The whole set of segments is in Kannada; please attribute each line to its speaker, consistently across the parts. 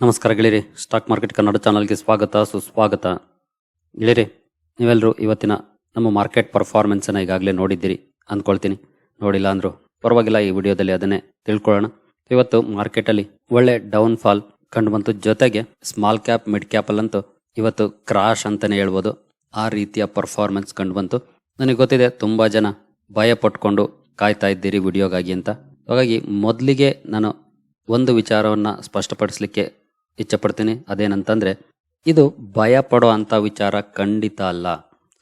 Speaker 1: ನಮಸ್ಕಾರ ಗೆಳೆಯರಿ ಸ್ಟಾಕ್ ಮಾರ್ಕೆಟ್ ಕನ್ನಡ ಚಾನಲ್ಗೆ ಸ್ವಾಗತ, ಸುಸ್ವಾಗತ. ಗೆಳೆಯರಿ, ನೀವೆಲ್ಲರೂ ಇವತ್ತಿನ ನಮ್ಮ ಮಾರ್ಕೆಟ್ ಪರ್ಫಾರ್ಮೆನ್ಸನ್ನು ಈಗಾಗಲೇ ನೋಡಿದ್ದೀರಿ, ಅಂದ್ಕೊಳ್ತೀನಿ. ನೋಡಿಲ್ಲ ಅಂದರೂ ಪರವಾಗಿಲ್ಲ, ಈ ವಿಡಿಯೋದಲ್ಲಿ ಅದನ್ನೇ ತಿಳ್ಕೊಳ್ಳೋಣ. ಇವತ್ತು ಮಾರ್ಕೆಟಲ್ಲಿ ಒಳ್ಳೆ ಡೌನ್ ಫಾಲ್ ಕಂಡು ಬಂತು. ಜೊತೆಗೆ ಸ್ಮಾಲ್ ಕ್ಯಾಪ್ ಮಿಡ್ ಕ್ಯಾಪಲ್ಲಂತೂ ಇವತ್ತು ಕ್ರಾಶ್ ಅಂತಲೇ ಹೇಳ್ಬೋದು. ಆ ರೀತಿಯ ಪರ್ಫಾರ್ಮೆನ್ಸ್ ಕಂಡು ಬಂತು. ನನಗೆ ಗೊತ್ತಿದೆ, ತುಂಬ ಜನ ಭಯ ಪಟ್ಕೊಂಡು ಕಾಯ್ತಾ ಇದ್ದೀರಿ ವಿಡಿಯೋಗಾಗಿ ಅಂತ. ಹಾಗಾಗಿ ಮೊದಲಿಗೆ ನಾನು ಒಂದು ವಿಚಾರವನ್ನು ಸ್ಪಷ್ಟಪಡಿಸಲಿಕ್ಕೆ ಇಚ್ಛಪಡ್ತೀನಿ. ಅದೇನಂತಂದ್ರೆ, ಇದು ಭಯ ಪಡೋ ಅಂತ ವಿಚಾರ ಖಂಡಿತ ಅಲ್ಲ.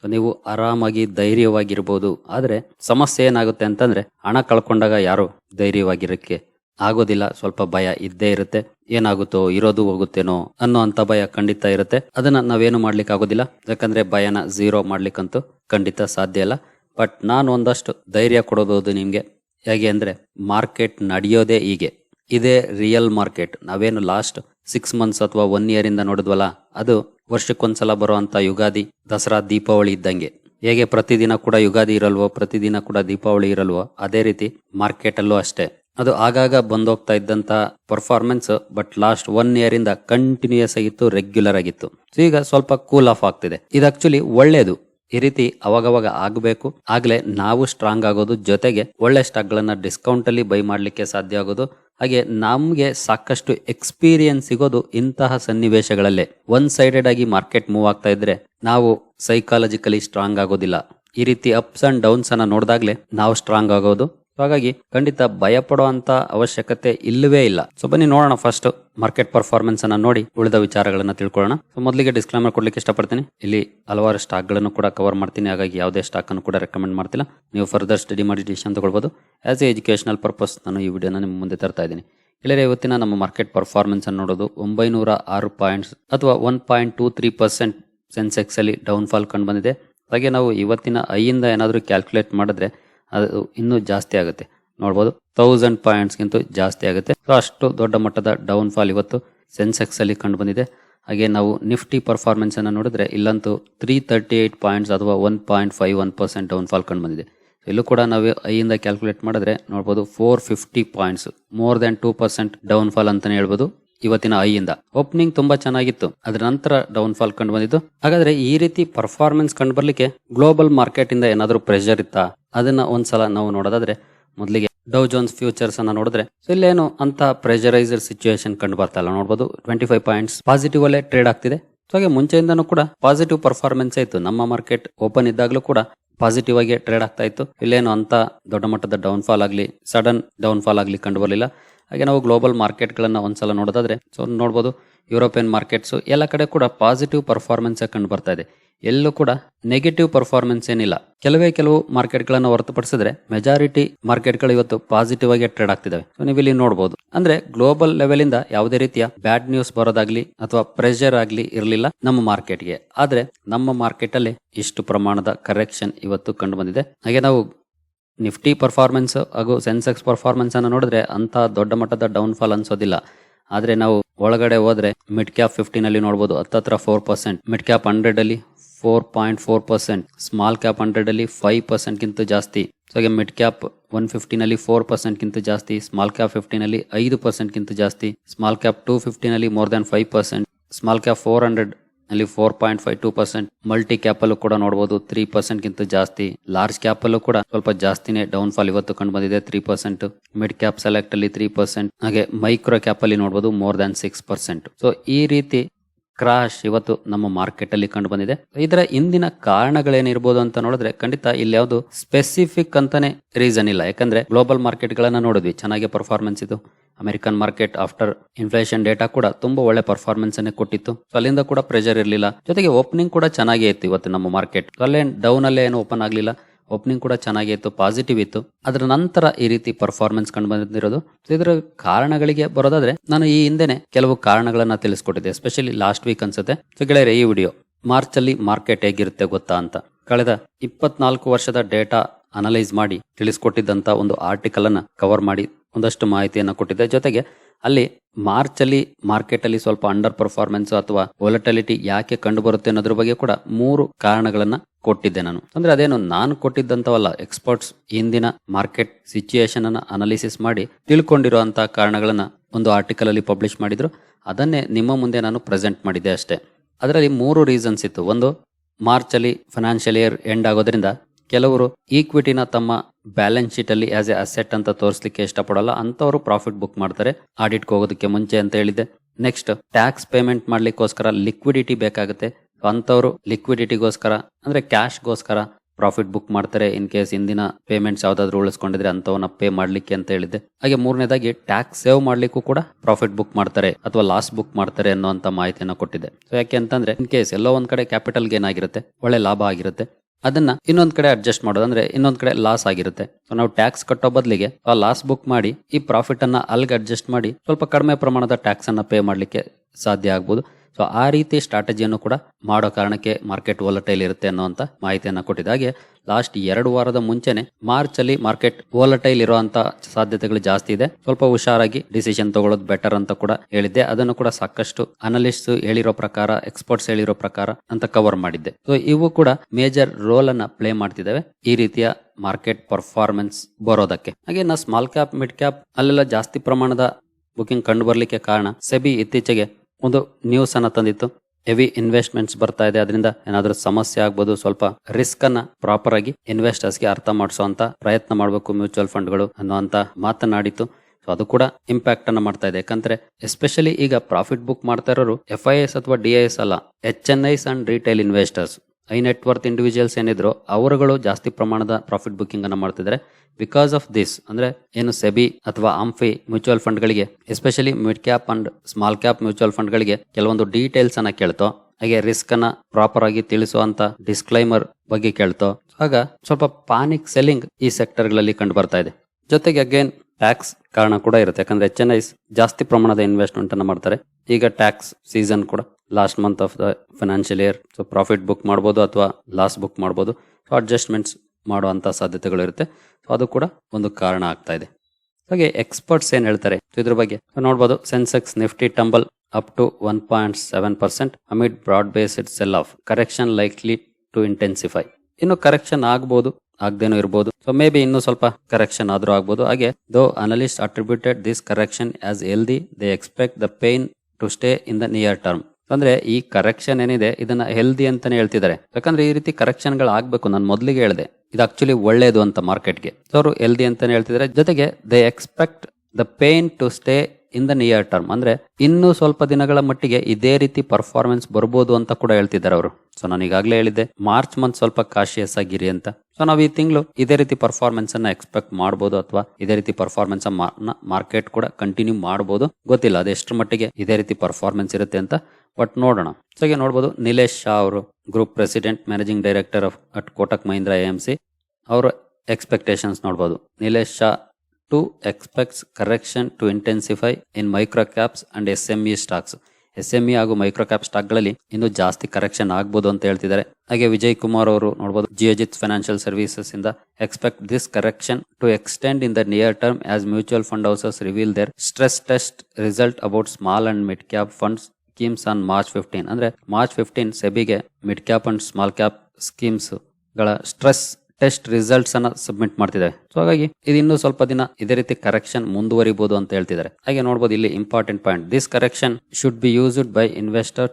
Speaker 1: ನೀವು ಆರಾಮಾಗಿ ಧೈರ್ಯವಾಗಿರ್ಬೋದು. ಆದರೆ ಸಮಸ್ಯೆ ಏನಾಗುತ್ತೆ ಅಂತಂದ್ರೆ, ಹಣ ಕಳ್ಕೊಂಡಾಗ ಯಾರು ಧೈರ್ಯವಾಗಿರೋಕ್ಕೆ ಆಗೋದಿಲ್ಲ. ಸ್ವಲ್ಪ ಭಯ ಇದ್ದೇ ಇರುತ್ತೆ. ಏನಾಗುತ್ತೋ, ಇರೋದು ಹೋಗುತ್ತೇನೋ ಅನ್ನೋ ಅಂತ ಭಯ ಖಂಡಿತ ಇರುತ್ತೆ. ಅದನ್ನ ನಾವೇನು ಮಾಡ್ಲಿಕ್ಕೆ ಆಗೋದಿಲ್ಲ. ಯಾಕಂದ್ರೆ ಭಯನ ಝೀರೋ ಮಾಡ್ಲಿಕ್ಕಂತೂ ಖಂಡಿತ ಸಾಧ್ಯ ಇಲ್ಲ. ಬಟ್ ನಾನು ಒಂದಷ್ಟು ಧೈರ್ಯ ಕೊಡೋದು ನಿಮಗೆ. ಹೇಗೆ ಅಂದ್ರೆ, ಮಾರ್ಕೆಟ್ ನಡೆಯೋದೇ ಹೀಗೆ. ಇದೇ ರಿಯಲ್ ಮಾರ್ಕೆಟ್ ನಾವೇನು ಲಾಸ್ಟ್ ಸಿಕ್ಸ್ ಮಂತ್ಸ್ ಅಥವಾ ಒನ್ ಇಯರ್ ಇಂದ ನೋಡಿದ್ವಲ್ಲ, ಅದು ವರ್ಷಕ್ಕೊಂದ್ಸಲ ಬರುವಂತ ಯುಗಾದಿ, ದಸರಾ, ದೀಪಾವಳಿ ಇದ್ದಂಗೆ. ಹೇಗೆ ಪ್ರತಿದಿನ ಕೂಡ ಯುಗಾದಿ ಇರಲ್ವೋ, ಪ್ರತಿದಿನ ಕೂಡ ದೀಪಾವಳಿ ಇರಲ್ವೋ, ಅದೇ ರೀತಿ ಮಾರ್ಕೆಟ್ ಅಲ್ಲೂ ಅಷ್ಟೇ. ಅದು ಆಗಾಗ ಬಂದೋಗ್ತಾ ಇದ್ದಂತ performance but last one year ಇಂದ ಕಂಟಿನ್ಯೂಸ್ ಆಗಿತ್ತು ರೆಗ್ಯುಲರ್ ಆಗಿತ್ತು. ಈಗ ಸ್ವಲ್ಪ ಕೂಲ್ ಆಫ್ ಆಗ್ತಿದೆ. ಇದು ಆಕ್ಚುಲಿ ಒಳ್ಳೇದು. ಈ ರೀತಿ ಅವಾಗವಾಗ ಆಗಬೇಕು. ಆಗಲೇ ನಾವು ಸ್ಟ್ರಾಂಗ್ ಆಗೋದು ಜೊತೆಗೆ ಒಳ್ಳೆ ಸ್ಟಾಕ್ಗಳನ್ನು ಡಿಸ್ಕೌಂಟಲ್ಲಿ ಬೈ ಮಾಡಲಿಕ್ಕೆ ಸಾಧ್ಯ ಆಗೋದು. ಹಾಗೆ ನಮಗೆ ಸಾಕಷ್ಟು ಎಕ್ಸ್ಪೀರಿಯನ್ಸ್ ಸಿಗೋದು ಇಂತಹ ಸನ್ನಿವೇಶಗಳಲ್ಲೇ. ಒನ್ ಸೈಡೆಡ್ ಆಗಿ ಮಾರ್ಕೆಟ್ ಮೂವ್ ಆಗ್ತಾ ಇದ್ರೆ ನಾವು ಸೈಕಾಲಜಿಕಲಿ ಸ್ಟ್ರಾಂಗ್ ಆಗೋದಿಲ್ಲ. ಈ ರೀತಿ ಅಪ್ಸ್ ಅಂಡ್ ಡೌನ್ಸ್ ಅನ್ನ ನೋಡಿದಾಗ್ಲೇ ನಾವು ಸ್ಟ್ರಾಂಗ್ ಆಗೋದು. ಹಾಗಾಗಿ ಖಂಡಿತ ಭಯ ಪಡುವಂತ ಅವಶ್ಯಕತೆ ಇಲ್ಲವೇ ಇಲ್ಲ. ಸೊ ಬನ್ನಿ ನೋಡೋಣ ಫಸ್ಟ್ ಮಾರ್ಕೆಟ್ ಪರ್ಫಾರ್ಮೆನ್ಸ್ ಅನ್ನ ನೋಡಿ ಉಳಿದ ವಿಚಾರಗಳನ್ನ ತಿಳ್ಕೊಳ್ಳೋಣ. ಸೊ ಮೊದಲಿಗೆ ಡಿಸ್ಕ್ಲೈಮರ್ ಕೊಡ್ಲಿಕ್ಕೆ ಇಷ್ಟಪಡ್ತೀನಿ. ಇಲ್ಲಿ ಹಲವಾರು ಸ್ಟಾಕ್ಗಳನ್ನು ಕೂಡ ಕವರ್ ಮಾಡ್ತೀನಿ. ಹಾಗಾಗಿ ಯಾವುದೇ ಸ್ಟಾಕ್ ಅನ್ನು ಕೂಡ ರೆಕಮೆಂಡ್ ಮಾಡ್ತಿಲ್ಲ. ನೀವು ಫರ್ದರ್ ಸ್ಟಡಿ ಮಾಡಿ ಡಿಸಿಷನ್ ತಗೊಳ್ಬಹುದು ಆಸ್ ಎ ಎಜುಕೇಶನಲ್ ಪರ್ಪಸ್ ನಾನು ಈ ವಿಡಿಯೋನ ನಿಮ್ಮ ಮುಂದೆ ತರ್ತಾ ಇದ್ದೀನಿ. ಇಲ್ಲೇ ಇವತ್ತಿನ ನಮ್ಮ ಮಾರ್ಕೆಟ್ ಪರ್ಫಾರ್ಮೆನ್ಸ್ ಅನ್ನು ನೋಡೋದು ಒಂಬೈನೂರ ಆರು ಪಾಯಿಂಟ್ಸ್ ಅಥವಾ one point two three percent Sensex ಅಲ್ಲಿ ಡೌನ್ ಫಾಲ್ ಕಂಡು ಬಂದಿದೆ. ಹಾಗೆ ನಾವು ಇವತ್ತಿನ ಐಯಿಂದ ಏನಾದರೂ ಕ್ಯಾಲ್ಕುಲೇಟ್ ಮಾಡಿದ್ರೆ ಅದು ಇನ್ನೂ ಜಾಸ್ತಿ ಆಗುತ್ತೆ. ನೋಡ್ಬೋದು ತೌಸಂಡ್ ಪಾಯಿಂಟ್ಸ್ಗಿಂತ ಜಾಸ್ತಿ ಆಗುತ್ತೆ. ಸೊ ಅಷ್ಟು ದೊಡ್ಡ ಮಟ್ಟದ ಡೌನ್ ಫಾಲ್ ಇವತ್ತು ಸೆನ್ಸೆಕ್ಸ್ ಅಲ್ಲಿ ಕಂಡು ಬಂದಿದೆ. ಹಾಗೆ ನಾವು ನಿಫ್ಟಿ ಪರ್ಫಾರ್ಮೆನ್ಸ್ ಅನ್ನು ನೋಡಿದ್ರೆ ಇಲ್ಲಂತೂ ತ್ರೀ ತರ್ಟಿ ಏಟ್ ಪಾಯಿಂಟ್ಸ್ ಅಥವಾ one point five one percent down fall ಕಂಡು ಬಂದಿದೆ. ಇಲ್ಲೂ ಕೂಡ ನಾವು ಐಯಿಂದ ಕ್ಯಾಲ್ಕುಲೇಟ್ ಮಾಡಿದ್ರೆ ನೋಡ್ಬೋದು four fifty points more than two percent down fall ಅಂತಾನೆ ಹೇಳ್ಬೋದು ಇವತ್ತಿನ ಐಯಿಂದ ಓಪನಿಂಗ್ ತುಂಬಾ ಚೆನ್ನಾಗಿತ್ತು. ಅದರ ನಂತರ ಡೌನ್ ಫಾಲ್ ಕಂಡು ಬಂದಿದ್ದು. ಹಾಗಾದ್ರೆ ಈ ರೀತಿ ಪರ್ಫಾರ್ಮೆನ್ಸ್ ಕಂಡು ಬರ್ಲಿಕ್ಕೆ ಗ್ಲೋಬಲ್ ಮಾರ್ಕೆಟ್ ಇಂದ ಏನಾದರೂ ಪ್ರೆಷರ್ ಇತ್ತಾ? ಅದನ್ನ ಒಂದ್ಸಲ ನಾವು ನೋಡೋದಾದ್ರೆ ಮೊದಲಿಗೆ ಡೌ ಜೋನ್ಸ್ ಫ್ಯೂಚರ್ಸ್ ಅನ್ನ ನೋಡಿದ್ರೆ, ಸೊ ಇಲ್ಲೇನು ಅಂತ ಪ್ರೆಷರೈಸರ್ ಸಿಚುವೇಶನ್ ಕಂಡು ಬರ್ತಾ ಇಲ್ಲ. ನೋಡಬಹುದು ಟ್ವೆಂಟಿ ಫೈವ್ ಪಾಯಿಂಟ್ಸ್ ಪಾಸಿಟಿವ್ ಅಲ್ಲೇ ಟ್ರೇಡ್ ಆಗ್ತಿದೆ. ಸೊ ಹಾಗೆ ಮುಂಚೆಯಿಂದನೂ ಕೂಡ ಪಾಸಿಟಿವ್ ಪರ್ಫಾರ್ಮೆನ್ಸ್ ಇತ್ತು. ನಮ್ಮ ಮಾರ್ಕೆಟ್ ಓಪನ್ ಇದ್ದಾಗಲೂ ಕೂಡ ಪಾಸಿಟಿವ್ ಆಗಿ ಟ್ರೇಡ್ ಆಗ್ತಾ ಇತ್ತು. ಇಲ್ಲೇನು ಅಂತ ದೊಡ್ಡ ಮಟ್ಟದ ಡೌನ್ ಫಾಲ್ ಆಗಲಿ, ಸಡನ್ ಡೌನ್ ಫಾಲ್ ಆಗಲಿ ಕಂಡು ಬರಲಿಲ್ಲ. ಹಾಗೆ ನಾವು ಗ್ಲೋಬಲ್ ಮಾರ್ಕೆಟ್ಗಳನ್ನು ಒಂದ್ಸಲ ನೋಡೋದಾದ್ರೆ, ಸೊ ನೋಡ್ಬೋದು ಯುರೋಪಿಯನ್ ಮಾರ್ಕೆಟ್ಸ್ ಎಲ್ಲ ಕಡೆ ಕೂಡ ಪಾಸಿಟಿವ್ ಪರ್ಫಾರ್ಮೆನ್ಸ್ ಕಂಡು ಬರ್ತಾ ಇದೆ. ಎಲ್ಲೂ ಕೂಡ ನೆಗೆಟಿವ್ ಪರ್ಫಾರ್ಮೆನ್ಸ್ ಏನಿಲ್ಲ. ಕೆಲವೇ ಕೆಲವು ಮಾರ್ಕೆಟ್ಗಳನ್ನು ಹೊರತುಪಡಿಸಿದ್ರೆ ಮೆಜಾರಿಟಿ ಮಾರ್ಕೆಟ್ಗಳು ಇವತ್ತು ಪಾಸಿಟಿವ್ ಆಗಿ ಟ್ರೇಡ್ ಆಗ್ತಿದ್ದಾವೆ ನೀವು ಇಲ್ಲಿ ನೋಡಬಹುದು ಅಂದ್ರೆ ಗ್ಲೋಬಲ್ ಲೆವೆಲ್ ಇಂದ ಯಾವುದೇ ರೀತಿಯ ಬ್ಯಾಡ್ ನ್ಯೂಸ್ ಬರೋದಾಗ್ಲಿ ಅಥವಾ ಪ್ರೆಷರ್ ಆಗ್ಲಿ ಇರಲಿಲ್ಲ ನಮ್ಮ ಮಾರ್ಕೆಟ್ಗೆ. ಆದ್ರೆ ನಮ್ಮ ಮಾರ್ಕೆಟ್ ಅಲ್ಲಿ ಇಷ್ಟು ಪ್ರಮಾಣದ ಕರೆಕ್ಷನ್ ಇವತ್ತು ಕಂಡು ಬಂದಿದೆ ಹಾಗೆ ನಾವು ನಿಫ್ಟಿ ಪರ್ಫಾರ್ಮೆನ್ಸ್ ಹಾಗೂ ಸೆನ್ಸೆಕ್ಸ್ ಪರ್ಫಾರ್ಮೆನ್ಸ್ ಅನ್ನು ನೋಡಿದ್ರೆ ಅಂತ ದೊಡ್ಡ ಮಟ್ಟದ ಡೌನ್ ಫಾಲ್ ಅನ್ಸೋದಿಲ್ಲ. ಆದ್ರೆ ನಾವು ಒಳಗಡೆ ಹೋದ್ರೆ ಮಿಡ್ ಕ್ಯಾಪ್ ಫಿಫ್ಟಿನಲ್ಲಿ ನೋಡಬಹುದು ಹತ್ತತ್ರ four percent mid cap hundred ಅಲ್ಲಿ four point four percent small cap hundred ಅಲ್ಲಿ ಫೈವ್ ಪರ್ಸೆಂಟ್ ಗಿಂತ ಜಾಸ್ತಿ. ಸೊ ಹಾಗೆ ಮಿಡ್ ಕ್ಯಾಪ್ ಒನ್ ಫಿಫ್ಟಿನಲ್ಲಿ ಫೋರ್ ಪರ್ಸೆಂಟ್ ಗಿಂತ ಜಾಸ್ತಿ. ಸ್ಮಾಲ್ ಕ್ಯಾಪ್ ಫಿಫ್ಟಿನಲ್ಲಿ ಐದು ಪರ್ಸೆಂಟ್ ಗಿಂತ ಜಾಸ್ತಿ. Small cap two ಫಿಫ್ಟಿನಲ್ಲಿ more than five percent small cap four hundred ಅಲ್ಲಿ four point five two percent multi cap ಅಲ್ಲೂ ಕೂಡ ನೋಡಬಹುದು ತ್ರೀ ಪರ್ಸೆಂಟ್ ಗಿಂತ ಜಾಸ್ತಿ. ಲಾರ್ಜ್ ಕ್ಯಾಪ್ ಅಲ್ಲೂ ಕೂಡ ಸ್ವಲ್ಪ ಜಾಸ್ತಿನೇ ಡೌನ್ ಫಾಲ್ ಇವತ್ತು ಕಂಡು ಬಂದಿದೆ three percent mid cap select ಅಲ್ಲಿ ತ್ರೀ ಪರ್ಸೆಂಟ್ ಹಾಗೆ ಮೈಕ್ರೋ ಕ್ಯಾಪ್ ಅಲ್ಲಿ ನೋಡಬಹುದು more than six percent so ಈ ರೀತಿ ಕ್ರಾಶ್ ಇವತ್ತು ನಮ್ಮ ಮಾರ್ಕೆಟ್ ಅಲ್ಲಿ ಕಂಡು ಬಂದಿದೆ. ಇದರ ಹಿಂದಿನ ಕಾರಣಗಳೇನಿರ್ಬೋದು ಅಂತ ನೋಡಿದ್ರೆ ಖಂಡಿತ ಇಲ್ಲಿ ಯಾವುದು ಸ್ಪೆಸಿಫಿಕ್ ಅಂತಾನೆ ರೀಸನ್ ಇಲ್ಲ. ಯಾಕಂದ್ರೆ ಗ್ಲೋಬಲ್ ಮಾರ್ಕೆಟ್ ಗಳನ್ನ ನೋಡಿದ್ವಿ. ಚೆನ್ನಾಗಿ ಪರ್ಫಾರ್ಮೆನ್ಸ್ ಇದು American market after inflation data ಕೂಡ ತುಂಬಾ ಒಳ್ಳೆ ಪರ್ಫಾರ್ಮೆನ್ಸ್ ಅನ್ನೇ ಕೊಟ್ಟಿತ್ತು. ಅಲ್ಲಿಂದ ಕೂಡ ಪ್ರೆಷರ್ ಇರಲಿಲ್ಲ. ಜೊತೆಗೆ ಓಪನಿಂಗ್ ಕೂಡ ಚೆನ್ನಾಗೇ ಇತ್ತು ಇವತ್ತು ನಮ್ಮ ಮಾರ್ಕೆಟ್ ಅಲ್ಲೇನು ಡೌನ್ ಅಲ್ಲೇ ಏನು ಓಪನ್ ಆಗಲಿಲ್ಲ. ಓಪನಿಂಗ್ ಕೂಡ ಚೆನ್ನಾಗಿತ್ತು ಪಾಸಿಟಿವ್ ಇತ್ತು. ಅದರ ನಂತರ ಈ ರೀತಿ ಪರ್ಫಾರ್ಮೆನ್ಸ್ ಕಂಡು ಬಂದಿರೋದು. ಇದರ ಕಾರಣಗಳಿಗೆ ಬರೋದಾದ್ರೆ ನಾನು ಈ ಹಿಂದೆನೆ ಕೆಲವು ಕಾರಣಗಳನ್ನ ತಿಳಿಸ್ಕೊಟ್ಟಿದ್ದೆ. ಎಸ್ಪೆಷಲಿ ಲಾಸ್ಟ್ ವೀಕ್ ಅನ್ಸುತ್ತೆ. ಗೆಳೆಯರೆ, ಈ ವಿಡಿಯೋ ಮಾರ್ಚ್ ಅಲ್ಲಿ ಮಾರ್ಕೆಟ್ ಹೇಗಿರುತ್ತೆ ಗೊತ್ತಾ ಅಂತ. ಕಳೆದ ಇಪ್ಪತ್ನಾಲ್ಕು ವರ್ಷದ ಡೇಟಾ ಅನಲೈಸ್ ಮಾಡಿ ತಿಳಿಸ್ಕೊಟ್ಟಿದ್ದಂತ ಒಂದು ಆರ್ಟಿಕಲ್ ಅನ್ನ ಕವರ್ ಮಾಡಿ ಒಂದಷ್ಟು ಮಾಹಿತಿಯನ್ನ ಕೊಟ್ಟಿದ್ದೆ. ಜೊತೆಗೆ ಅಲ್ಲಿ ಮಾರ್ಚ್ ಅಲ್ಲಿ ಮಾರ್ಕೆಟ್ ಅಲ್ಲಿ ಸ್ವಲ್ಪ ಅಂಡರ್ ಪರ್ಫಾರ್ಮೆನ್ಸ್ ಅಥವಾ ವೊಲಟಲಿಟಿ ಯಾಕೆ ಕಂಡು ಬರುತ್ತೆ ಅನ್ನೋದ್ರ ಬಗ್ಗೆ ಕೂಡ ಮೂರು ಕಾರಣಗಳನ್ನ ಕೊಟ್ಟಿದ್ದೆ ನಾನು. ಅಂದ್ರೆ ಅದೇನು ನಾನು ಕೊಟ್ಟಿದ್ದಂತವಲ್ಲ ಎಕ್ಸ್ಪರ್ಟ್ಸ್ ಇಂದಿನ ಮಾರ್ಕೆಟ್ ಸಿಚುಯೇಷನ್ ಅನ್ನ ಅನಾಲಿಸಿಸ್ ಮಾಡಿ ತಿಳ್ಕೊಂಡಿರುವಂತಹ ಕಾರಣಗಳನ್ನ ಒಂದು ಆರ್ಟಿಕಲ್ ಅಲ್ಲಿ ಪಬ್ಲಿಷ್ ಮಾಡಿದ್ರು. ಅದನ್ನೇ ನಿಮ್ಮ ಮುಂದೆ ನಾನು ಪ್ರೆಸೆಂಟ್ ಮಾಡಿದ್ದೆ ಅಷ್ಟೇ. ಅದರಲ್ಲಿ ಮೂರು ರೀಸನ್ಸ್ ಇತ್ತು. ಒಂದು, ಮಾರ್ಚ್ ಅಲ್ಲಿ ಫೈನಾನ್ಷಿಯಲ್ ಇಯರ್ ಎಂಡ್ ಆಗೋದ್ರಿಂದ ಕೆಲವರು ಈಕ್ವಿಟಿನ ತಮ್ಮ ಬ್ಯಾಲೆನ್ಸ್ ಶೀಟ್ ಅಲ್ಲಿ ಆಸ್ ಎ ಅಸೆಟ್ ಅಂತ ತೋರಿಸಲಿಕ್ಕೆ ಇಷ್ಟಪಡಲ್ಲ ಅಂತವರು ಪ್ರಾಫಿಟ್ ಬುಕ್ ಮಾಡ್ತಾರೆ ಆಡಿಟ್ಗೆ ಹೋಗೋದಕ್ಕೆ ಮುಂಚೆ ಅಂತ ಹೇಳಿದೆ ನೆಕ್ಸ್ಟ್ ಟ್ಯಾಕ್ಸ್ ಪೇಮೆಂಟ್ ಮಾಡ್ಲಿಕ್ಕೋಸ್ಕರ ಲಿಕ್ವಿಡಿಟಿ ಬೇಕಾಗುತ್ತೆ. ಅಂತವರು ಲಿಕ್ವಿಡಿಟಿಗೋಸ್ಕರ ಅಂದ್ರೆ ಕ್ಯಾಶ್ಗೋಸ್ಕರ ಪ್ರಾಫಿಟ್ ಬುಕ್ ಮಾಡ್ತಾರೆ ಇನ್ ಕೇಸ್ ಇಂದಿನ ಪೇಮೆಂಟ್ಸ್ ಯಾವ್ದಾದ್ರು ಉಳಿಸ್ಕೊಂಡಿದ್ರೆ ಅಂತವನ್ನ ಪೇ ಮಾಡ್ಲಿಕ್ಕೆ ಅಂತ ಹೇಳಿದ್ದೆ. ಹಾಗೆ ಮೂರನೇದಾಗಿ ಟ್ಯಾಕ್ಸ್ ಸೇವ್ ಮಾಡ್ಲಿಕ್ಕೂ ಕೂಡ ಪ್ರಾಫಿಟ್ ಬುಕ್ ಮಾಡ್ತಾರೆ, ಅಥವಾ ಲಾಸ್ ಬುಕ್ ಮಾಡ್ತಾರೆ ಅನ್ನುವಂತ ಮಾಹಿತಿಯನ್ನು ಕೊಟ್ಟಿದೆ ಸೊ ಯಾಕೆ ಅಂತಂದ್ರೆ ಇನ್ ಕೇಸ್ ಎಲ್ಲೋ ಒಂದ್ ಕಡೆ ಕ್ಯಾಪಿಟಲ್ ಗೇನ್ ಆಗಿರುತ್ತೆ, ಒಳ್ಳೆ ಲಾಭ ಆಗಿರುತ್ತೆ ಅದನ್ನ ಇನ್ನೊಂದ್ ಕಡೆ ಅಡ್ಜಸ್ಟ್ ಮಾಡೋದು ಅಂದ್ರೆ ಇನ್ನೊಂದ್ ಕಡೆ ಲಾಸ್ ಆಗಿರುತ್ತೆ. ನಾವು ಟ್ಯಾಕ್ಸ್ ಕಟ್ಟೋ ಬದಲಿಗೆ ಆ ಲಾಸ್ ಬುಕ್ ಮಾಡಿ ಈ ಪ್ರಾಫಿಟ್ ಅನ್ನ ಅಲ್ಲಿಗೆ ಅಡ್ಜಸ್ಟ್ ಮಾಡಿ ಸ್ವಲ್ಪ ಕಡಿಮೆ ಪ್ರಮಾಣದ ಟ್ಯಾಕ್ಸ್ ಅನ್ನ ಪೇ ಮಾಡ್ಲಿಕ್ಕೆ ಸಾಧ್ಯ ಆಗ್ಬೋದು. ಸೊ ಆ ರೀತಿ ಸ್ಟ್ರಾಟಜಿಯನ್ನು ಕೂಡ ಮಾಡೋ ಕಾರಣಕ್ಕೆ ಮಾರ್ಕೆಟ್ ವೋಲಟೈಲ್ ಇರುತ್ತೆ ಅನ್ನೋಂಥ ಮಾಹಿತಿಯನ್ನು ಕೊಟ್ಟಿದ್ದಾಗೆ ಲಾಸ್ಟ್ ಎರಡು ವಾರದ ಮುಂಚೆನೆ ಮಾರ್ಚ್ ಅಲ್ಲಿ ಮಾರ್ಕೆಟ್ ವೋಲಟೈಲ್ ಇರುವಂತ ಸಾಧ್ಯತೆಗಳು ಜಾಸ್ತಿ ಇದೆ. ಸ್ವಲ್ಪ ಹುಷಾರಾಗಿ ಡಿಸಿಷನ್ ತಗೊಳ್ಳೋದು ಬೆಟರ್ ಅಂತ ಕೂಡ ಹೇಳಿದ್ದೆ. ಅದನ್ನು ಕೂಡ ಸಾಕಷ್ಟು ಅನಲಿಸ್ಟ್ ಹೇಳಿರೋ ಪ್ರಕಾರ ಎಕ್ಸ್ಪರ್ಟ್ಸ್ ಹೇಳಿರೋ ಪ್ರಕಾರ ಅಂತ ಕವರ್ ಮಾಡಿದ್ದೆ. ಸೊ ಇವು ಕೂಡ ಮೇಜರ್ ರೋಲ್ ಅನ್ನ ಪ್ಲೇ ಮಾಡ್ತಿದ್ದಾವೆ ಈ ರೀತಿಯ ಮಾರ್ಕೆಟ್ ಪರ್ಫಾರ್ಮೆನ್ಸ್ ಬರೋದಕ್ಕೆ. ಹಾಗೆ ನಾ ಸ್ಮಾಲ್ ಕ್ಯಾಪ್ ಮಿಡ್ ಕ್ಯಾಪ್ ಅಲ್ಲೆಲ್ಲ ಜಾಸ್ತಿ ಪ್ರಮಾಣದ ಬುಕಿಂಗ್ ಕಂಡು ಬರ್ಲಿಕ್ಕೆ ಕಾರಣ ಸೆಬಿ ಇತ್ತೀಚೆಗೆ ಒಂದು ನ್ಯೂಸ್ ಅನ್ನ ತಂದಿತ್ತು. ಹೆವಿ ಇನ್ವೆಸ್ಟ್ಮೆಂಟ್ಸ್ ಬರ್ತಾ ಇದೆ. ಅದರಿಂದ ಏನಾದರೂ ಸಮಸ್ಯೆ ಆಗ್ಬೋದು, ಸ್ವಲ್ಪ ರಿಸ್ಕ್ ಅನ್ನ ಪ್ರಾಪರ್ ಆಗಿ ಇನ್ವೆಸ್ಟರ್ಸ್ಗೆ ಅರ್ಥ ಮಾಡಿಸುವಂತ ಪ್ರಯತ್ನ ಮಾಡಬೇಕು ಮ್ಯೂಚುವಲ್ ಫಂಡ್ಗಳು ಅನ್ನುವಂತ ಮಾತನಾಡಿತ್ತು. ಸೊ ಅದು ಕೂಡ ಇಂಪ್ಯಾಕ್ಟ್ ಅನ್ನ ಮಾಡ್ತಾ ಇದೆ. ಯಾಕಂದ್ರೆ ಎಸ್ಪೆಷಲಿ ಈಗ ಪ್ರಾಫಿಟ್ ಬುಕ್ ಮಾಡ್ತಾ ಇರೋರು ಎಫ್ ಐ ಎಸ್ ಅಥವಾ ಡಿ ಐ ಎಸ್ ಅಲ್ಲ H N Is and retail investors high net worth individuals ಏನಿದ್ರು ಅವರುಗಳು ಜಾಸ್ತಿ ಪ್ರಮಾಣದ ಪ್ರಾಫಿಟ್ ಬುಕಿಂಗ್ ಅನ್ನು ಮಾಡ್ತಿದ್ದಾರೆ. ಬಿಕಾಸ್ ಆಫ್ ದಿಸ್ ಅಂದ್ರೆ ಏನು ಸೆಬಿ ಅಥವಾ AMFI mutual ಫಂಡ್ಗಳಿಗೆ especially mid cap and small cap mutual ಫಂಡ್ಗಳಿಗೆ ಕೆಲವೊಂದು ಡೀಟೇಲ್ಸ್ ಅನ್ನ ಕೇಳ್ತೋ, ಹಾಗೆ ರಿಸ್ಕ್ ಅನ್ನ ಪ್ರಾಪರ್ ಆಗಿ ತಿಳಿಸುವಂತ ಡಿಸ್ಕ್ಲೈಮರ್ ಬಗ್ಗೆ ಕೇಳ್ತೋ. ಆಗ ಸ್ವಲ್ಪ ಪಾನಿಕ್ ಸೆಲ್ಲಿಂಗ್ ಈ ಸೆಕ್ಟರ್ಗಳಲ್ಲಿ ಕಂಡು ಬರ್ತಾ ಇದೆ. ಜೊತೆಗೆ ಅಗೇನ್ ಟ್ಯಾಕ್ಸ್ ಕಾರಣ ಕೂಡ ಇರುತ್ತೆ. ಯಾಕಂದ್ರೆ ಎಚ್ ಜಾಸ್ತಿ ಪ್ರಮಾಣದ ಇನ್ವೆಸ್ಟ್ಮೆಂಟ್ ಅನ್ನ ಮಾಡ್ತಾರೆ. ಈಗ ಟ್ಯಾಕ್ಸ್ ಸೀಸನ್ ಕೂಡ. Last month of the financial year so profit book ಮಾಡ್ಬೋದು ಅಥವಾ ಲಾಸ್ ಬುಕ್ ಮಾಡ್ಬೋದು. ಸೊ ಅಡ್ಜಸ್ಟ್ಮೆಂಟ್ಸ್ ಮಾಡುವಂಥ ಸಾಧ್ಯತೆಗಳು ಇರುತ್ತೆ. ಸೊ ಅದು ಕೂಡ ಒಂದು ಕಾರಣ ಆಗ್ತಾ ಇದೆ. ಹಾಗೆ ಎಕ್ಸ್ಪರ್ಟ್ಸ್ ಏನು ಹೇಳ್ತಾರೆ? ಇದ್ರ ಬಗ್ಗೆ ನೋಡ್ಬೋದು. Sensex Nifty tumble up to one point seven percent amid broad based sell off correction likely to intensify ಇನ್ನು ಕರೆಕ್ಷನ್ ಆಗ್ಬೋದು, ಆಗದೇನೂ ಇರ್ಬೋದು. ಸೊ ಮೇ ಬಿ ಇನ್ನೂ ಸ್ವಲ್ಪ ಕರೆಕ್ಷನ್ ಆದರೂ ಆಗ್ಬೋದು. ಹಾಗೆ though analyst attributed this correction as healthy they expect the pain to stay in the near term ಅಂದ್ರೆ ಈ ಕರೆಕ್ಷನ್ ಏನಿದೆ, ಇದನ್ನ ಹೆಲ್ದಿ ಅಂತಾನೆ ಹೇಳ್ತಿದ್ದಾರೆ. ಯಾಕಂದ್ರೆ ಈ ರೀತಿ ಕರೆಕ್ಷನ್ಗಳು ಆಗ್ಬೇಕು, ನಾನು ಮೊದಲಿಗೆ ಹೇಳಿದೆ. ಇದು ಆಕ್ಚುಲಿ ಒಳ್ಳೇದು ಅಂತ ಮಾರ್ಕೆಟ್ಗೆ. ಅವರು ಹೆಲ್ದಿ ಅಂತಾನೆ ಹೇಳ್ತಿದ್ದಾರೆ. ಜೊತೆಗೆ they expect the pain to stay in the near term ಅಂದ್ರೆ ಇನ್ನೂ ಸ್ವಲ್ಪ ದಿನಗಳ ಮಟ್ಟಿಗೆ ಇದೇ ರೀತಿ ಪರ್ಫಾರ್ಮೆನ್ಸ್ ಬರ್ಬೋದು ಅಂತ ಕೂಡ ಹೇಳ್ತಿದ್ದಾರೆ ಅವರು. ಸೊ ನಾನು ಈಗಾಗಲೇ ಹೇಳಿದ್ದೆ ಮಾರ್ಚ್ ಮಂತ್ ಸ್ವಲ್ಪ ಕಾಶಿಯಸ್ ಆಗಿರಿ ಅಂತ. ಸೊ ನಾವು ಈ ತಿಂಗಳು ಇದೇ ರೀತಿ ಪರ್ಫಾರ್ಮೆನ್ಸ್ ಅನ್ನ ಎಕ್ಸ್ಪೆಕ್ಟ್ ಮಾಡಬಹುದು ಅಥವಾ ಇದೇ ರೀತಿ ಪರ್ಫಾರ್ಮೆನ್ಸ್ ಮಾರ್ಕೆಟ್ ಕೂಡ ಕಂಟಿನ್ಯೂ ಮಾಡಬಹುದು ಗೊತ್ತಿಲ್ಲ ಅದು ಎಷ್ಟರ ಮಟ್ಟಿಗೆ ಇದೇ ರೀತಿ ಪರ್ಫಾರ್ಮೆನ್ಸ್ ಇರುತ್ತೆ ಅಂತ. ಬಟ್ ನೋಡೋಣ. ಸೊ ಹೀಗೆ ನೋಡ್ಬೋದು, ನಿಲೇಶ್ ಶಾ ಅವರು group president managing director of at Kotak Mahindra A M C ಅವರ ಎಕ್ಸ್ಪೆಕ್ಟೇಷನ್ಸ್ ನೋಡ್ಬೋದು. Nilesh Shah too expects correction to intensify in micro caps and S M E stocks S M E ಹಾಗೂ ಮೈಕ್ರೋ ಕ್ಯಾಪ್ ಸ್ಟಾಕ್ಗಳಲ್ಲಿ ಇನ್ನೂ ಜಾಸ್ತಿ ಕರೆಕ್ಷನ್ ಆಗ್ಬೋದು ಅಂತ ಹೇಳ್ತಿದ್ದಾರೆ. ಹಾಗೆ ವಿಜಯ್ ಕುಮಾರ್ ಅವರು ನೋಡಬಹುದು ಜಿಯೋಜಿತ್ ಫೈನಾನ್ಷಿಯಲ್ ಸರ್ವಿಸಸ್ ಇಂದ expect this correction to extend in the near term as mutual fund houses reveal their stress test result about small and mid cap funds schemes on March fifteen ಅಂದ್ರೆ March fifteen ಸೆಬಿಗೆ mid cap and small cap ಸ್ಕೀಮ್ಸ್ಗಳ stress test results ಅನ್ನ ಸಬ್ಮಿಟ್ ಮಾಡ್ತಿದ್ದಾರೆ ಸೊ ಹಾಗಾಗಿ ಇದು ಇನ್ನೂ ಸ್ವಲ್ಪ ದಿನ ಇದೇ ರೀತಿ ಕರೆಕ್ಷನ್ ಮುಂದುವರಿಬಹುದು ಅಂತ ಹೇಳ್ತಿದ್ದಾರೆ ಹಾಗೆ ನೋಡಬಹುದು ಇಲ್ಲಿ important point this correction should be used by investor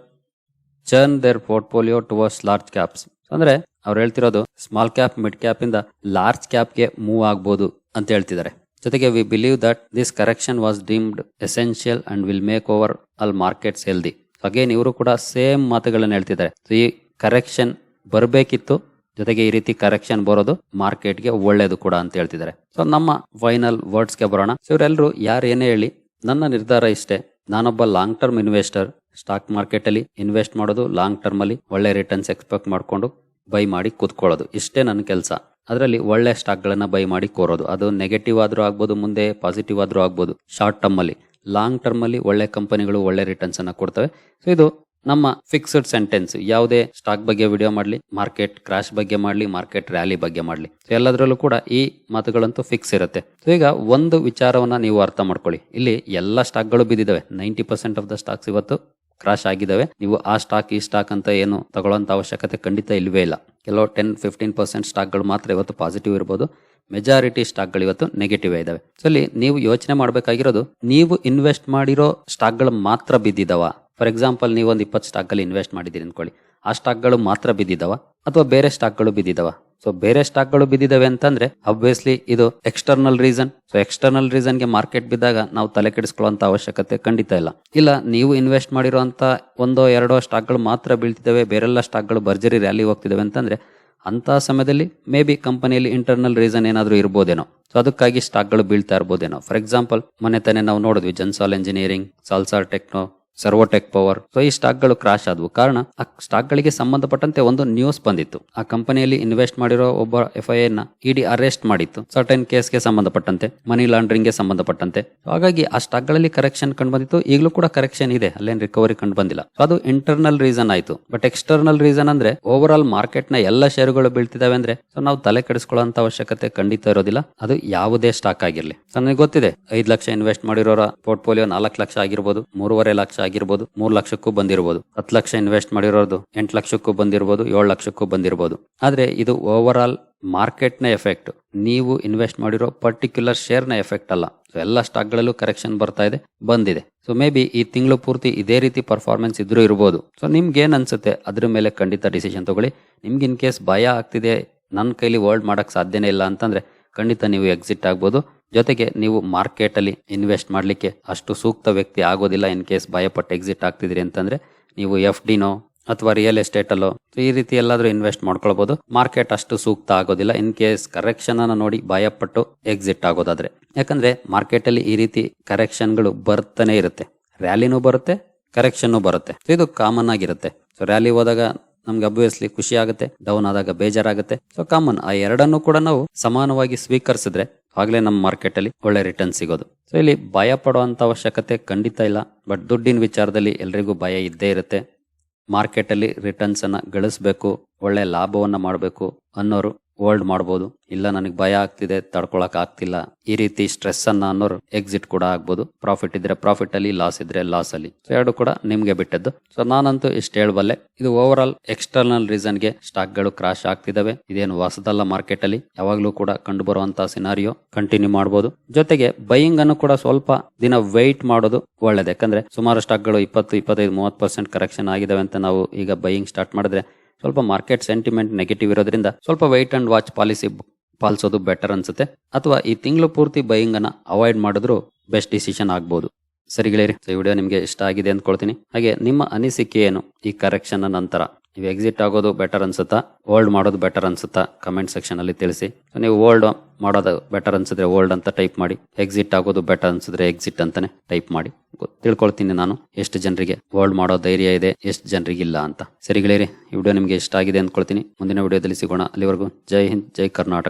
Speaker 1: churn their portfolio towards large caps ಅಂದ್ರೆ ಅವ್ರು ಹೇಳ್ತಿರೋದು ಸ್ಮಾಲ್ ಕ್ಯಾಪ್ ಮಿಡ್ ಕ್ಯಾಪ್ ಇಂದ ಲಾರ್ಜ್ ಕ್ಯಾಪ್ಗೆ ಮೂವ್ ಆಗ್ಬೋದು ಅಂತ ಹೇಳ್ತಿದ್ದಾರೆ ಜೊತೆಗೆ we believe that this correction was deemed essential and will make over all markets healthy again ಇವರು ಕೂಡ ಸೇಮ್ ಮಾತುಗಳನ್ನು ಹೇಳ್ತಿದ್ದಾರೆ. ಈ ಕರೆಕ್ಷನ್ ಬರಬೇಕಿತ್ತು, ಜೊತೆಗೆ ಈ ರೀತಿ ಕರೆಕ್ಷನ್ ಬರೋದು ಮಾರ್ಕೆಟ್ಗೆ ಒಳ್ಳೇದು ಕೂಡ ಅಂತ ಹೇಳ್ತಿದ್ದಾರೆ. ಸೊ ನಮ್ಮ ಫೈನಲ್ ವರ್ಡ್ಸ್ಗೆ ಬರೋಣ. ಸೊ ಇವರೆಲ್ಲರೂ ಯಾರು ಏನೇ ಹೇಳಿ, ನನ್ನ ನಿರ್ಧಾರ ಇಷ್ಟೇ. ನಾನೊಬ್ಬ long term investor stock market ಅಲ್ಲಿ ಇನ್ವೆಸ್ಟ್ ಮಾಡೋದು ಲಾಂಗ್ ಟರ್ಮ್ ಅಲ್ಲಿ ಒಳ್ಳೆ ರಿಟರ್ನ್ಸ್ ಎಕ್ಸ್ಪೆಕ್ಟ್ ಮಾಡ್ಕೊಂಡು ಬೈ ಮಾಡಿ ಕೂತ್ಕೊಳ್ಳೋದು. ಇಷ್ಟೇ ನನ್ನ ಕೆಲಸ. ಅದರಲ್ಲಿ ಒಳ್ಳೆ ಸ್ಟಾಕ್ಗಳನ್ನು ಬೈ ಮಾಡಿ ಕೋರೋದು. ಅದು ನೆಗೆಟಿವ್ ಆದರೂ ಆಗ್ಬೋದು, ಮುಂದೆ ಪಾಸಿಟಿವ್ ಆದರೂ ಆಗ್ಬೋದು. ಶಾರ್ಟ್ ಟರ್ಮಲ್ಲಿ ಲಾಂಗ್ ಟರ್ಮಲ್ಲಿ ಒಳ್ಳೆ ಕಂಪನಿಗಳು ಒಳ್ಳೆ ರಿಟರ್ನ್ಸ್ ಅನ್ನ ಕೊಡ್ತವೆ. ಸೊ ಇದು ನಮ್ಮ ಫಿಕ್ಸ್ಡ್ ಸೆಂಟೆನ್ಸ್ ಯಾವುದೇ ಸ್ಟಾಕ್ ಬಗ್ಗೆ ವಿಡಿಯೋ ಮಾಡಲಿ ಮಾರ್ಕೆಟ್ ಕ್ರಾಶ್ ಬಗ್ಗೆ ಮಾಡಲಿ ಮಾರ್ಕೆಟ್ ರ್ಯಾಲಿ ಬಗ್ಗೆ ಮಾಡಲಿ. ಎಲ್ಲದರಲ್ಲೂ ಕೂಡ ಈ ಮಾತುಗಳಂತೂ ಫಿಕ್ಸ್ ಇರುತ್ತೆ. ಸೊ ಈಗ ಒಂದು ವಿಚಾರವನ್ನ ನೀವು ಅರ್ಥ ಮಾಡ್ಕೊಳ್ಳಿ. ಇಲ್ಲಿ ಎಲ್ಲ ಸ್ಟಾಕ್ಗಳು ಬಿದ್ದಿದ್ದಾವೆ. Ninety percent of the stocks ಇವತ್ತು ಕ್ರಾಶ್ ಆಗಿದ್ದಾವೆ. ನೀವು ಆ ಸ್ಟಾಕ್ ಈ ಸ್ಟಾಕ್ ಅಂತ ಏನು ತಗೊಳ್ಳೋಂಥ ಅವಶ್ಯಕತೆ ಖಂಡಿತ ಇಲ್ಲವೇ ಇಲ್ಲ. ಕೆಲವು ಟೆನ್ ಫಿಫ್ಟೀನ್ ಪರ್ಸೆಂಟ್ ಸ್ಟಾಕ್ಗಳು ಮಾತ್ರ ಇವತ್ತು ಪಾಸಿಟಿವ್ ಇರ್ಬೋದು. ಮೆಜಾರಿಟಿ ಸ್ಟಾಕ್ಗಳು ಇವತ್ತು ನೆಗೆಟಿವ್ ಇದಾವೆ ಸೊ ಅಲ್ಲಿ ನೀವು ಯೋಚನೆ ಮಾಡಬೇಕಾಗಿರೋದು, ನೀವು ಇನ್ವೆಸ್ಟ್ ಮಾಡಿರೋ ಸ್ಟಾಕ್ಗಳು ಮಾತ್ರ ಬಿದ್ದಿದ್ದಾವ? ಫಾರ್ ಎಕ್ಸಾಂಪಲ್ ನೀವು ಒಂದು ಇಪ್ಪತ್ತು ಸ್ಟಾಕ್ಗಳು ಇನ್ವೆಸ್ಟ್ ಮಾಡಿದ್ದೀರಿ ಅನ್ಕೊಳ್ಳಿ ಆ ಸ್ಟಾಕ್ಗಳು ಮಾತ್ರ ಬಿದ್ದಿದ್ದಾವ? ಅಥವಾ ಬೇರೆ ಸ್ಟಾಕ್ಗಳು ಬಿದ್ದಿದಾವ ಸೊ ಬೇರೆ ಸ್ಟಾಕ್ಗಳು ಬಿದ್ದಿದ್ದಾವೆ ಅಂತಂದ್ರೆ ಅಬ್ವಿಯಸ್ಲಿ ಇದು ಎಕ್ಸ್ಟರ್ನಲ್ ರೀಸನ್ ಸೊ ಎಕ್ಸ್ಟರ್ನಲ್ ರೀಸನ್ಗೆ ಮಾರ್ಕೆಟ್ ಬಿದ್ದಾಗ ನಾವು ತಲೆ ಕೆಡಿಸ್ಕೊಳ್ಳುವಂತ ಅವಶ್ಯಕತೆ ಖಂಡಿತ ಇಲ್ಲ. ಇಲ್ಲ, ನೀವು ಇನ್ವೆಸ್ಟ್ ಮಾಡಿರುವಂತ ಒಂದೋ ಎರಡೋ ಸ್ಟಾಕ್ಗಳು ಮಾತ್ರ ಬೀಳ್ತಿದ್ದಾವೆ, ಬೇರೆಲ್ಲ ಸ್ಟಾಕ್ಗಳು ಭರ್ಜರಿ ರ್ಯಾಲಿ ಹೋಗ್ತಿದ್ದಾವೆ ಅಂತಂದ್ರೆ ಅಂತ ಸಮಯದಲ್ಲಿ ಮೇ ಬಿ ಕಂಪನಿಯಲ್ಲಿ ಇಂಟರ್ನಲ್ ರೀಸನ್ ಏನಾದರೂ ಇರ್ಬೋದೇನೋ. ಸೊ ಅದಕ್ಕಾಗಿ ಸ್ಟಾಕ್ಗಳು ಬೀಳ್ತಾ ಇರ್ಬೋದೇನೋ. ಫಾರ್ ಎಕ್ಸಾಂಪಲ್ ಮೊನ್ನೆ ತಾನೇ ನಾವು ನೋಡಿದ್ವಿ Gensol Engineering Salasar Techno Servotech Power. So ಈ ಸ್ಟಾಕ್ಗಳು ಕ್ರಾಶ್ ಆದವು. ಕಾರಣ, ಆ ಸ್ಟಾಕ್ಗಳಿಗೆ ಸಂಬಂಧಪಟ್ಟಂತೆ ಒಂದು ನ್ಯೂಸ್ ಬಂದಿತ್ತು. ಆ ಕಂಪನಿಯಲ್ಲಿ ಇನ್ವೆಸ್ಟ್ ಮಾಡಿರೋ ಒಬ್ಬ ಎಫ್ ಐ ನ ಇಡಿ ಅರೆಸ್ಟ್ ಮಾಡಿತ್ತು. ಸರ್ಟನ್ ಕೇಸ್ಗೆ ಸಂಬಂಧಪಟ್ಟಂತೆ ಮನಿ ಲಾಂಡ್ರಿಂಗ್ಗೆ ಸಂಬಂಧಪಟ್ಟಂತೆ ಹಾಗಾಗಿ ಆ ಸ್ಟಾಕ್ಗಳಲ್ಲಿ ಕರೆಕ್ಷನ್ ಕಂಡು ಬಂದಿತ್ತು ಈಗಲೂ ಕೂಡ ಕರೆಕ್ಷನ್ ಇದೆ. ಅಲ್ಲೇನ್ ರಿಕವರಿ ಕಂಡು ಬಂದಿಲ್ಲ ಅದು ಇಂಟರ್ನಲ್ ರೀಸನ್ ಆಯ್ತು. ಬಟ್ ಎಕ್ಸ್ಟರ್ನಲ್ ರೀಸನ್ ಅಂದ್ರೆ ಓವರ್ ಆಲ್ ಮಾರ್ಕೆಟ್ನ ಎಲ್ಲ ಶೇರುಗಳು ಬೀಳ್ತಿದಾವೆ ಅಂದ್ರೆ ಸೊ ನಾವು ತಲೆ ಕೆಡಿಸ್ಕೊಳ್ಳುವಂತ ಅವಶ್ಯಕತೆ ಖಂಡಿತ ಇರೋದಿಲ್ಲ. ಅದು ಯಾವುದೇ ಸ್ಟಾಕ್ ಆಗಿರ್ಲಿ. ನನಗೆ ಗೊತ್ತಿದೆ, ಐದು ಲಕ್ಷ ಇನ್ವೆಸ್ಟ್ ಮಾಡಿರೋರ ಪೋರ್ಟ್ಫೋಲಿಯೋ ನಾಲ್ಕು ಲಕ್ಷ ಆಗಿರ್ಬೋದು, ಮೂರುವರೆ ಲಕ್ಷ ಆಗಿರ್ಬೋದು, ಮೂರ್ ಲಕ್ಷಕ್ಕೂ ಬಂದಿರಬಹುದು ಹತ್ತು ಲಕ್ಷ ಇನ್ವೆಸ್ಟ್ ಮಾಡಿರೋದು ಎಂಟು ಲಕ್ಷಕ್ಕೂ ಬಂದಿರಬಹುದು ಏಳು ಲಕ್ಷಕ್ಕೂ ಬಂದಿರಬಹುದು ಆದ್ರೆ ಇದು ಓವರ್ ಆಲ್ ಮಾರ್ಕೆಟ್ನ ಎಫೆಕ್ಟ್ ನೀವು ಇನ್ವೆಸ್ಟ್ ಮಾಡಿರೋ ಪರ್ಟಿಕ್ಯುಲರ್ ಶೇರ್ನ ಎಫೆಕ್ಟ್ ಅಲ್ಲ. ಎಲ್ಲ ಸ್ಟಾಕ್ ಸ್ಟಾಕ್ಗಳಲ್ಲೂ ಕರೆಕ್ಷನ್ ಬರ್ತಾ ಇದೆ, ಬಂದಿದೆ. ಸೊ ಮೇ ಬಿ ಈ ತಿಂಗಳು ಪೂರ್ತಿ ಇದೇ ರೀತಿ ಪರ್ಫಾರ್ಮೆನ್ಸ್ ಇದ್ರೂ ಇರ್ಬೋದು. ಸೊ ನಿಮ್ಗೆ ಏನ್ ಅನ್ಸುತ್ತೆ? ಅದ್ರ ಮೇಲೆ ಖಂಡಿತ ಡಿಸಿಷನ್ ತಗೊಳ್ಳಿ. ನಿಮ್ಗೆ ಇನ್ ಕೇಸ್ ಭಯ ಆಗ್ತಿದೆ ನನ್ನ ಕೈಲಿ ವರ್ಲ್ಡ್ ಮಾಡಕ್ ಸಾಧ್ಯನೇ ಇಲ್ಲ ಅಂತಂದ್ರೆ ಖಂಡಿತ ನೀವು ಎಕ್ಸಿಟ್ ಆಗ್ಬೋದು. ಜೊತೆಗೆ ನೀವು ಮಾರ್ಕೆಟಲ್ಲಿ ಇನ್ವೆಸ್ಟ್ ಮಾಡಲಿಕ್ಕೆ ಅಷ್ಟು ಸೂಕ್ತ ವ್ಯಕ್ತಿ ಆಗೋದಿಲ್ಲ ಇನ್ ಕೇಸ್ ಭಯಪಟ್ಟು ಎಕ್ಸಿಟ್ ಆಗ್ತಿದ್ರಿ ಅಂತಂದ್ರೆ ನೀವು ಎಫ್ ಡಿನೋ ಅಥವಾ ರಿಯಲ್ ಎಸ್ಟೇಟಲ್ಲೋ ಈ ರೀತಿ ಎಲ್ಲಾದ್ರೂ ಇನ್ವೆಸ್ಟ್ ಮಾಡ್ಕೊಳ್ಬಹುದು ಮಾರ್ಕೆಟ್ ಅಷ್ಟು ಸೂಕ್ತ ಆಗೋದಿಲ್ಲ. ಇನ್ ಕೇಸ್ ಕರೆಕ್ಷನ್ ನೋಡಿ ಭಯಪಟ್ಟು ಎಕ್ಸಿಟ್ ಆಗೋದಾದ್ರೆ. ಯಾಕಂದ್ರೆ ಮಾರ್ಕೆಟ್ ಅಲ್ಲಿ ಈ ರೀತಿ ಕರೆಕ್ಷನ್ಗಳು ಬರ್ತಾನೆ ಇರುತ್ತೆ. ರ್ಯಾಲಿನೂ ಬರುತ್ತೆ ಕರೆಕ್ಷನ್ನು ಬರುತ್ತೆ. ಇದು ಕಾಮನ್ ಆಗಿರುತ್ತೆ. ಸೊ ರ್ಯಾಲಿ ಹೋದಾಗ ನಮ್ಗೆ ಅಬ್ವಿಯಸ್ಲಿ ಖುಷಿ ಆಗುತ್ತೆ ಡೌನ್ ಆದಾಗ ಬೇಜಾರಾಗುತ್ತೆ. ಸೊ ಕಾಮನ್ ಆ ಎರಡನ್ನು ಕೂಡ ನಾವು ಸಮಾನವಾಗಿ ಸ್ವೀಕರಿಸಿದ್ರೆ ಆಗ್ಲೇ ನಮ್ಮ ಮಾರ್ಕೆಟ್ ಅಲ್ಲಿ ಒಳ್ಳೆ ರಿಟರ್ನ್ ಸಿಗೋದು. ಸೊ ಇಲ್ಲಿ ಭಯ ಪಡುವಂತ ಅವಶ್ಯಕತೆ ಖಂಡಿತ ಇಲ್ಲ. ಬಟ್ ದುಡ್ಡಿನ ವಿಚಾರದಲ್ಲಿ ಎಲ್ರಿಗೂ ಭಯ ಇದ್ದೇ ಇರುತ್ತೆ. ಮಾರ್ಕೆಟ್ ಅಲ್ಲಿ ರಿಟರ್ನ್ಸ್ ಅನ್ನ ಗಳಿಸ್ಬೇಕು, ಒಳ್ಳೆ ಲಾಭವನ್ನ ಮಾಡಬೇಕು ಅನ್ನೋರು ಹೋಲ್ಡ್ ಮಾಡ್ಬೋದು. ಇಲ್ಲ ನನಗೆ ಭಯ ಆಗ್ತಿದೆ, ತಡ್ಕೊಳಕ್ ಆಗ್ತಿಲ್ಲ. ಈ ರೀತಿ ಸ್ಟ್ರೆಸ್ ಅನ್ನ ಅನ್ನೋರು ಎಕ್ಸಿಟ್ ಕೂಡ ಆಗ್ಬೋದು. ಪ್ರಾಫಿಟ್ ಇದ್ರೆ ಪ್ರಾಫಿಟ್ ಅಲ್ಲಿ ಲಾಸ್ ಇದ್ರೆ ಲಾಸ್ ಅಲ್ಲಿ. ಎರಡು ಕೂಡ ನಿಮ್ಗೆ ಬಿಟ್ಟದ್ದು. ಸೊ ನಾನಂತೂ ಇಷ್ಟು ಹೇಳಬಲ್ಲೆ. ಇದು ಓವರ್ ಆಲ್ ಎಕ್ಸ್ಟರ್ನಲ್ ರೀಸನ್ಗೆ ಸ್ಟಾಕ್ಗಳು ಕ್ರಾಶ್ ಆಗ್ತಿದಾವೆ. ಇದೇನು ಹೊಸದಲ್ಲ ಮಾರ್ಕೆಟ್ ಅಲ್ಲಿ. ಯಾವಾಗ್ಲೂ ಕೂಡ ಕಂಡು ಬರುವಂತಹ ಸಿನಾರಿಯೋ ಕಂಟಿನ್ಯೂ ಮಾಡಬಹುದು ಜೊತೆಗೆ ಬೈಯಿಂಗ್ ಅನ್ನು ಕೂಡ ಸ್ವಲ್ಪ ದಿನ ವೆಯ್ಟ್ ಮಾಡೋದು ಒಳ್ಳೇದು. ಯಾಕಂದ್ರೆ ಸುಮಾರು ಸ್ಟಾಕ್ಗಳು ಇಪ್ಪತ್ತು, ಇಪ್ಪತ್ತೈದು, ಮೂವತ್ತು ಪರ್ಸೆಂಟ್ ಕರೆಕ್ಷನ್ ಆಗಿದಾವೆ ಅಂತ ನಾವು ಈಗ ಬೈಯಿಂಗ್ ಸ್ಟಾರ್ಟ್ ಮಾಡಿದ್ರೆ ಸ್ವಲ್ಪ ಮಾರ್ಕೆಟ್ ಸೆಂಟಿಮೆಂಟ್ ನೆಗೆಟಿವ್ ಇರೋದ್ರಿಂದ ಸ್ವಲ್ಪ ವೈಟ್ ಅಂಡ್ ವಾಚ್ ಪಾಲಿಸಿ ಪಾಲಿಸೋದು ಬೆಟರ್ ಅನ್ಸುತ್ತೆ. ಅಥವಾ ಈ ತಿಂಗಳು ಪೂರ್ತಿ ಬೈಯಿಂಗ್ ಅನ್ನ ಅವಾಯ್ಡ್ ಮಾಡಿದ್ರು ಬೆಸ್ಟ್ ಡಿಸಿಷನ್ ಆಗ್ಬೋದು. ಸರಿ ಗೆಳೆಯರಿ, ಈ ವಿಡಿಯೋ ನಿಮಗೆ ಇಷ್ಟ ಆಗಿದೆ ಅಂದ್ಕೊಳ್ತೀನಿ. ಹಾಗೆ ನಿಮ್ಮ ಅನಿಸಿಕೆ ಏನು ಈ ಕರೆಕ್ಷನ್ ನಂತರ? ನೀವು ಎಕ್ಸಿಟ್ ಆಗೋದು ಬೆಟರ್ ಅನ್ಸುತ್ತಾ? ಓಲ್ಡ್ ಮಾಡೋದು ಬೆಟರ್ ಅನ್ಸುತ್ತಾ? ಕಮೆಂಟ್ ಸೆಕ್ಷನ್ ಅಲ್ಲಿ ತಿಳಿಸಿ. ನೀವು ಓಲ್ಡ್ ಮಾಡೋದು ಬೆಟರ್ ಅನ್ಸಿದ್ರೆ ಓಲ್ಡ್ ಅಂತ ಟೈಪ್ ಮಾಡಿ. ಎಕ್ಸಿಟ್ ಆಗೋದು ಬೆಟರ್ ಅನ್ಸಿದ್ರೆ ಎಕ್ಸಿಟ್ ಅಂತಾನೆ ಟೈಪ್ ಮಾಡಿ. ತಿಳ್ಕೊಳ್ತೀನಿ ನಾನು. ಎಷ್ಟು ಜನರಿಗೆ ಓಲ್ಡ್ ಮಾಡೋ ಧೈರ್ಯ ಇದೆ, ಎಷ್ಟು ಜನರಿಗೆ ಇಲ್ಲ ಅಂತ. ಸರಿ ಗೆಳೆಯರಿ, ಈ ವಿಡಿಯೋ ನಿಮಗೆ ಇಷ್ಟ ಆಗಿದೆ ಅಂದ್ಕೊಳ್ತೀನಿ. ಮುಂದಿನ ವಿಡಿಯೋದಲ್ಲಿ ಸಿಗೋಣ. ಅಲ್ಲಿವರೆಗೂ ಜೈ ಹಿಂದ್, ಜೈ ಕರ್ನಾಟಕ.